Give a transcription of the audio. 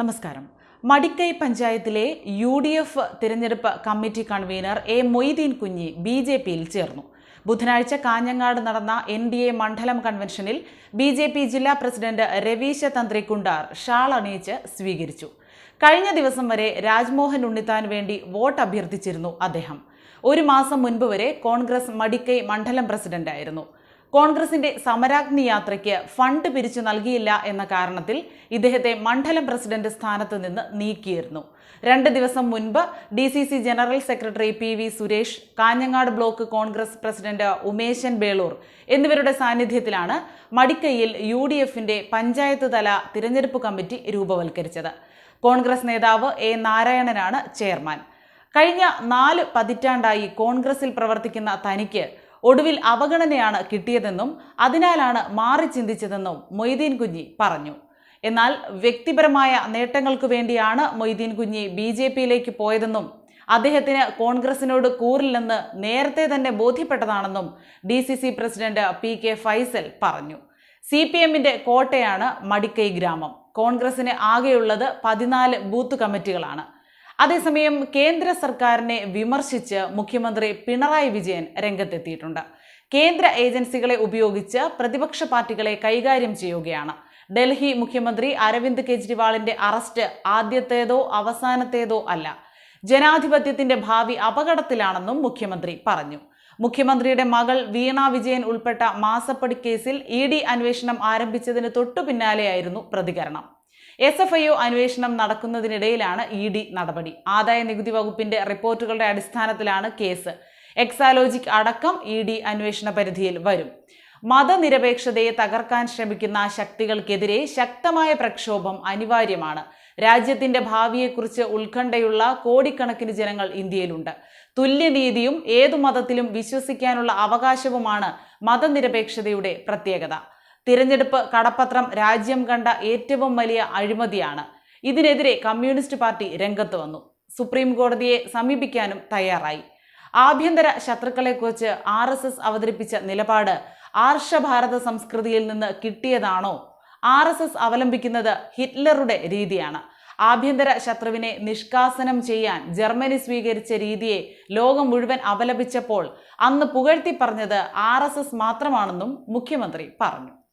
നമസ്കാരം. മടിക്കൈ പഞ്ചായത്തിലെ U D F തിരഞ്ഞെടുപ്പ് committee convener A Moideen Kunhi B J പിയിൽ ചേർന്നു. ബുധനാഴ്ച കാഞ്ഞങ്ങാട് നടന്ന എൻ ഡി എ മണ്ഡലം കൺവെൻഷനിൽ ബി ജെ പി ജില്ലാ പ്രസിഡന്റ് രവീശ തന്ത്രി കുണ്ടാർ ഷാൾ അണിയിച്ച് സ്വീകരിച്ചു. കഴിഞ്ഞ ദിവസം വരെ രാജ്മോഹൻ ഉണ്ണിത്താൻ വേണ്ടി വോട്ട് അഭ്യർത്ഥിച്ചിരുന്നു അദ്ദേഹം. ഒരു മാസം മുൻപ് വരെ കോൺഗ്രസ് മടിക്കൈ മണ്ഡലം പ്രസിഡന്റായിരുന്നു. കോൺഗ്രസിന്റെ സമരാഗ്നി യാത്രയ്ക്ക് ഫണ്ട് പിരിച്ചു നൽകിയില്ല എന്ന കാരണത്തിൽ ഇദ്ദേഹത്തെ മണ്ഡലം പ്രസിഡന്റ് സ്ഥാനത്ത് നിന്ന് നീക്കിയിരുന്നു. രണ്ട് ദിവസം മുൻപ് D C C general secretary P V Suresh Kanhangad block Congress president Umeshan Belur എന്നിവരുടെ സാന്നിധ്യത്തിലാണ് മടിക്കയിൽ യു ഡി എഫിന്റെ പഞ്ചായത്ത് തല തിരഞ്ഞെടുപ്പ് കമ്മിറ്റി രൂപവൽക്കരിച്ചത്. കോൺഗ്രസ് നേതാവ് എ നാരായണനാണ് ചെയർമാൻ. കഴിഞ്ഞ നാല് പതിറ്റാണ്ടായി കോൺഗ്രസിൽ പ്രവർത്തിക്കുന്ന തനിക്ക് ഒടുവിൽ അവഗണനയാണ് കിട്ടിയതെന്നും അതിനാലാണ് മാറി ചിന്തിച്ചതെന്നും മൊയ്തീൻ കുഞ്ഞി പറഞ്ഞു. എന്നാൽ വ്യക്തിപരമായ നേട്ടങ്ങൾക്കു വേണ്ടിയാണ് മൊയ്തീൻ കുഞ്ഞി ബി ജെ പിയിലേക്ക് പോയതെന്നും അദ്ദേഹത്തിന് കോൺഗ്രസിനോട് കൂറില്ലെന്ന് നേരത്തെ തന്നെ ബോധ്യപ്പെട്ടതാണെന്നും D C C president P K Faisal പറഞ്ഞു. സി പി എമ്മിന്റെ കോട്ടയാണ് മടിക്കൈ ഗ്രാമം. കോൺഗ്രസിന് ആകെയുള്ളത് പതിനാല് ബൂത്ത് കമ്മിറ്റികളാണ്. അതേസമയം കേന്ദ്ര സർക്കാരിനെ വിമർശിച്ച് മുഖ്യമന്ത്രി പിണറായി വിജയൻ രംഗത്തെത്തിയിട്ടുണ്ട്. കേന്ദ്ര ഏജൻസികളെ ഉപയോഗിച്ച് പ്രതിപക്ഷ പാർട്ടികളെ കൈകാര്യം ചെയ്യുകയാണ്. ഡൽഹി മുഖ്യമന്ത്രി അരവിന്ദ് കെജ്രിവാളിന്റെ അറസ്റ്റ് ആദ്യത്തേതോ അവസാനത്തേതോ അല്ല. ജനാധിപത്യത്തിന്റെ ഭാവി അപകടത്തിലാണെന്നും മുഖ്യമന്ത്രി പറഞ്ഞു. മുഖ്യമന്ത്രിയുടെ മകൾ വീണ വിജയൻ ഉൾപ്പെട്ട മാസപ്പടി കേസിൽ ഇ ഡി അന്വേഷണം ആരംഭിച്ചതിന് തൊട്ടു പിന്നാലെയായിരുന്നു പ്രതികരണം. എസ് എഫ് ഐ ഒ അന്വേഷണം നടക്കുന്നതിനിടയിലാണ് ഇ ഡി നടപടി. ആദായ നികുതി വകുപ്പിന്റെ റിപ്പോർട്ടുകളുടെ അടിസ്ഥാനത്തിലാണ് കേസ്. എക്സാലോജിക് അടക്കം ഇ ഡി അന്വേഷണ പരിധിയിൽ വരും. മതനിരപേക്ഷതയെ തകർക്കാൻ ശ്രമിക്കുന്ന ശക്തികൾക്കെതിരെ ശക്തമായ പ്രക്ഷോഭം അനിവാര്യമാണ്. രാജ്യത്തിന്റെ ഭാവിയെക്കുറിച്ച് ഉത്കണ്ഠയുള്ള കോടിക്കണക്കിന് ജനങ്ങൾ ഇന്ത്യയിലുണ്ട്. തുല്യനീതിയും ഏതു മതത്തിലും വിശ്വസിക്കാനുള്ള അവകാശവുമാണ് മതനിരപേക്ഷതയുടെ പ്രത്യേകത. തിരഞ്ഞെടുപ്പ് കടപ്പത്രം രാജ്യം കണ്ട ഏറ്റവും വലിയ അഴിമതിയാണ്. ഇതിനെതിരെ കമ്മ്യൂണിസ്റ്റ് പാർട്ടി രംഗത്ത് വന്നു. സുപ്രീം കോടതിയെ സമീപിക്കാനും തയ്യാറായി. ആഭ്യന്തര ശത്രുക്കളെക്കുറിച്ച് ആർ എസ് എസ് അവതരിപ്പിച്ച നിലപാട് ആർഷഭാരത സംസ്കൃതിയിൽ നിന്ന് കിട്ടിയതാണോ? ആർ എസ് എസ് അവലംബിക്കുന്നത് ഹിറ്റ്ലറുടെ രീതിയാണ്. ആഭ്യന്തര ശത്രുവിനെ നിഷ്കാസനം ചെയ്യാൻ ജർമ്മനി സ്വീകരിച്ച രീതിയെ ലോകം മുഴുവൻ അപലപിച്ചപ്പോൾ അന്ന് പുകഴ്ത്തി പറഞ്ഞത് ആർ മാത്രമാണെന്നും മുഖ്യമന്ത്രി പറഞ്ഞു.